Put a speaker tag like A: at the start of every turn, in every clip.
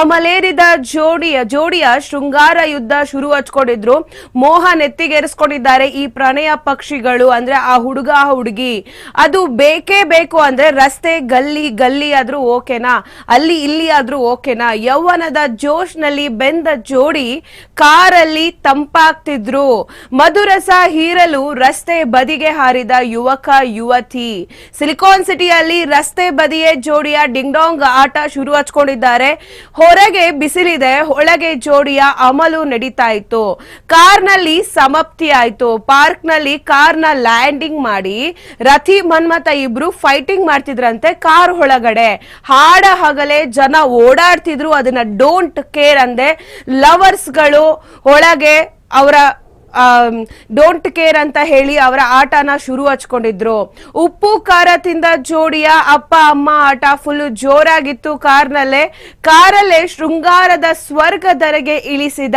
A: ಅಮಲೇರಿದ ಜೋಡಿಯ ಜೋಡಿಯ ಶೃಂಗಾರ ಯುದ್ಧ ಶುರು ಹಚ್ಕೊಂಡಿದ್ರು ಮೋಹ ನೆತ್ತಿಗೇರಿಸ್ಕೊಂಡಿದ್ದಾರೆ ಈ ಪ್ರಣಯ ಪಕ್ಷಿಗಳು. ಅಂದ್ರೆ ಆ ಹುಡುಗ ಹುಡುಗಿ. ಅದು ಬೇಕೇ ಬೇಕು ಅಂದ್ರೆ ರಸ್ತೆ, ಗಲ್ಲಿ ಗಲ್ಲಿ ಆದ್ರೂ ಓಕೆನಾ? ಅಲ್ಲಿ, ಇಲ್ಲಿ ಆದ್ರೂ ಓಕೆನಾ? ಯೌವನದ ಜೋಶ್ನಲ್ಲಿ ಬೆಂದ ಜೋಡಿ ಕಾರಲ್ಲಿ ತಂಪಾಗ್ತಿದ್ರು. ಮಧುರಸ ಹೀರಲು ರಸ್ತೆ ಬದಿಗೆ ಹಾರಿದ ಯುವಕ, ಯುವತಿ. ಸಿಲಿಕಾನ್ ಸಿಟಿಯಲ್ಲಿ ರಸ್ತೆ ಬದಿಯೇ ಜೋಡಿಯ ಡಿಂಗ್ಡಾಂಗ್ ಆಟ ಶುರು ಹಚ್ಕೊಂಡಿದ್ದಾರೆ ಹೊರಗೆ ಬಿಸಿಲಿದೆ, ಒಳಗೆ ಜೋಡಿಯ ಅಮಲು ನಡೀತಾ ಇತ್ತು. ಕಾರ್ನಲ್ಲಿ ಸಮಾಪ್ತಿ ಆಯ್ತು. ಪಾರ್ಕ್ನಲ್ಲಿ ಕಾರ್ನ ಲ್ಯಾಂಡಿಂಗ್ ಮಾಡಿ ರಥಿ ಮನ್ಮತ ಇಬ್ರು ಫೈಟಿಂಗ್ ಮಾಡ್ತಿದ್ರಂತೆ ಕಾರ್ ಒಳಗಡೆ. ಹಾಡ ಹಗಲೇ ಜನ ಓಡಾಡ್ತಿದ್ರು. ಅದನ್ನ ಡೋಂಟ್ ಕೇರ್ ಅಂದೆ ಲವರ್ಸ್ಗಳು ಒಳಗೆ ಅವರ ಡೋಂಟ್ ಕೇರ್ ಅಂತ ಹೇಳಿ ಅವರ ಆಟನ ಶುರು ಹಚ್ಕೊಂಡಿದ್ರು. ಉಪ್ಪು ಖಾರ ತಿಂದ ಜೋಡಿಯ ಅಪ್ಪ, ಅಮ್ಮ ಆಟ ಫುಲ್ ಜೋರಾಗಿತ್ತು ಕಾರ್ನಲ್ಲೇ. ಕಾರಲ್ಲೇ ಶೃಂಗಾರದ ಸ್ವರ್ಗದರೆಗೆ ಇಳಿಸಿದ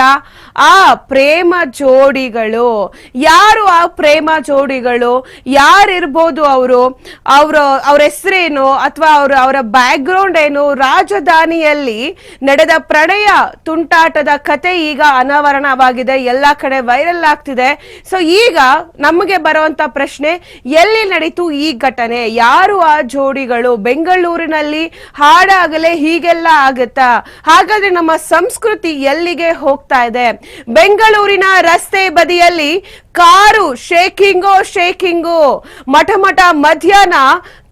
A: ಆ ಪ್ರೇಮ ಜೋಡಿಗಳು. ಯಾರು ಆ ಪ್ರೇಮ ಜೋಡಿಗಳು? ಯಾರಿರ್ಬೋದು ಅವರು? ಅವರು, ಅವ್ರ ಹೆಸರೇನು ಅಥವಾ ಅವ್ರ, ಅವರ ಬ್ಯಾಕ್ಗ್ರೌಂಡ್ ಏನು? ರಾಜಧಾನಿಯಲ್ಲಿ ನಡೆದ ಪ್ರಣಯ ತುಂಟಾಟದ ಕತೆ ಈಗ ಅನಾವರಣವಾಗಿದೆ. ಎಲ್ಲಾ ಕಡೆ ವೈರಲ್ ಆಗ್ತಿದೆ. ಸೊ ಈಗ ನಮಗೆ ಬರುವಂತ ಪ್ರಶ್ನೆ, ಎಲ್ಲಿ ನಡೀತು ಈ ಘಟನೆ? ಯಾರು ಆ ಜೋಡಿಗಳು? ಬೆಂಗಳೂರಿನಲ್ಲಿ ಹಾಡಾಗಲೇ ಹೀಗೆಲ್ಲ ಆಗತ್ತಾ? ಹಾಗಾದ್ರೆ ನಮ್ಮ ಸಂಸ್ಕೃತಿ ಎಲ್ಲಿಗೆ ಹೋಗ್ತಾ ಇದೆ? ಬೆಂಗಳೂರಿನ ರಸ್ತೆ ಬದಿಯಲ್ಲಿ ಕಾರು ಶೇಕಿಂಗೋ ಶೇಕಿಂಗು ಮಠ ಮಠ ಮಧ್ಯಾಹ್ನ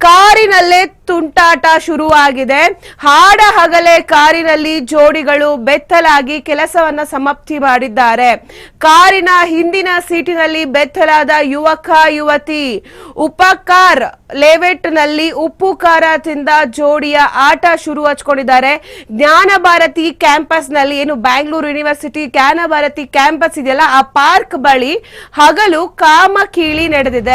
A: ಕಾರಿನಲ್ಲೇ ತುಂಟಾಟ ಶುರುವಾಗಿದೆ. ಹಾಡ ಹಗಲೇ ಕಾರಿನಲ್ಲಿ ಜೋಡಿಗಳು ಬೆತ್ತಲಾಗಿ ಕೆಲಸವನ್ನ ಸಮಾಪ್ತಿ ಮಾಡಿದ್ದಾರೆ. ಕಾರಿನ ಹಿಂದಿನ ಸೀಟಿನಲ್ಲಿ ಬೆತ್ತಲಾದ ಯುವಕ, ಯುವತಿ. ಉಪಕಾರ್ ಲೇವೆಟ್ನಲ್ಲಿ ಉಪ್ಪು ಖಾರ ತಿಂದ ಜೋಡಿಯ ಆಟ ಶುರು ಹಚ್ಕೊಂಡಿದ್ದಾರೆ ಜ್ಞಾನ ಭಾರತಿ ಕ್ಯಾಂಪಸ್ನಲ್ಲಿ ಏನು ಬ್ಯಾಂಗ್ಳೂರು ಯೂನಿವರ್ಸಿಟಿ ಜ್ಞಾನ ಭಾರತಿ ಕ್ಯಾಂಪಸ್ ಇದೆಯಲ್ಲ, ಆ ಪಾರ್ಕ್ ಬಳಿ ಹಗಲು ಕಾಮಕೀಳಿ ನಡೆದಿದೆ.